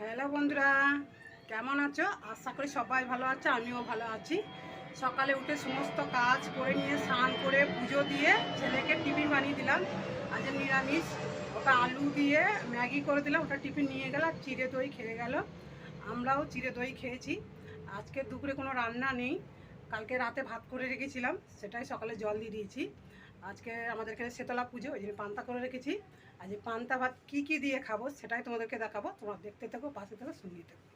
Hello বন্ধুরা, কেমন আছো? আশা করি সবাই ভালো আছে, আমিও ভালো আছি। সকালে উঠে সমস্ত কাজ করে নিয়ে, স্নান করে, পুজো দিয়ে ছেলেকে টিফিন বানিয়ে দিলাম। আজ নিরামিষ। ওটা আলু দিয়ে ম্যাগি করে দিলাম, ওটা টিফিন নিয়ে গেল, আর চিড়ে দই খেয়ে গেল। আমরাও চিড়ে দই খেয়েছি। আজকে দুপুরে কোনো রান্না নেই। কালকে রাতে ভাত করে রেখেছিলাম, সেটাই সকালে জল দিয়ে দিয়েছি। আজকে আমাদের এখানে শেতলা পুজো ওই জন্য পান্তা করে রেখেছি। আজ পান্তা ভাত কী কী দিয়ে খাব সেটাই তোমাদেরকে দেখাবো। তোমরা দেখতে থাকো, পাশে থাকো শুনিয়ে থাকো।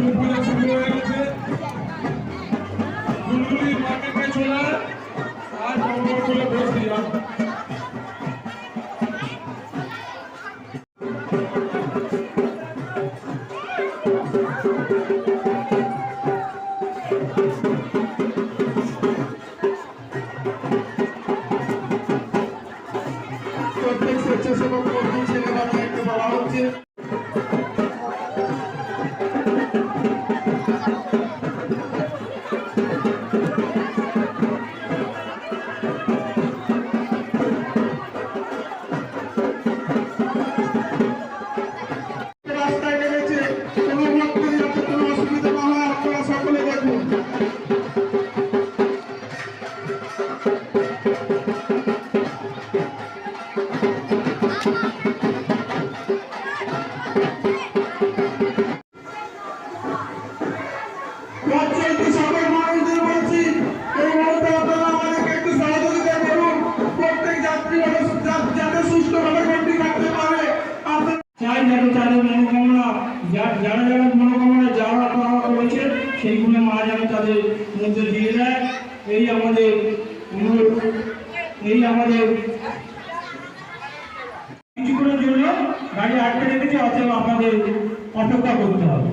আমাদের পূজা শুরু হয়ে গেছে বুলবুলি মার্কেটে চলে আর নম্বর করে বসে দিলাম প্রত্যেক যারা যারা মনোকামনা যাওয়া পাওয়া করেছে সেইগুলো মা যেন তাদের মধ্যে দিয়ে দেয়। এই আমাদের অনুরোধ এই আমাদের কিছুক্ষণের জন্য গাড়ি আটকে রেখেছে অথবা আমাদের অপেক্ষা করতে হবে।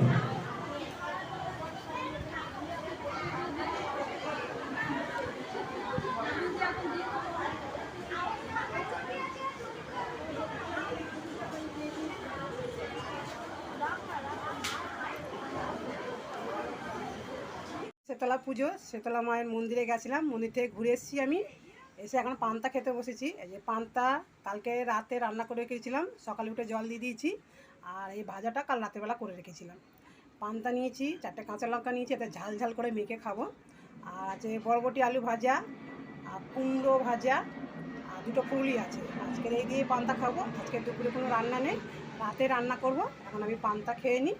শেতলা পুজো, শেতলা মায়ের মন্দিরে গেছিলাম, মন্দির থেকে ঘুরে এসেছি আমি। এসে এখন পান্তা খেতে বসেছি। এই যে পান্তা, কালকে রাতে রান্না করে রেখেছিলাম, সকালে উঠে জল দিয়ে দিয়েছি, আর এই ভাজাটা কাল রাতেরবেলা করে রেখেছিলাম। পান্তা নিয়েছি, চারটে কাঁচা লঙ্কা নিয়েছি, এতে ঝাল ঝাল করে মেখে খাব। আর আছে বরবটি আলু ভাজা, আর কুমড়ো ভাজা, আর দুটো ফুলই আছে। আজকের এই দিয়ে পান্তা খাব, আজকে দুপুরে কোনো রান্না নেই। রাতে রান্না করব, এখন আমি পান্তা খেয়ে নিই।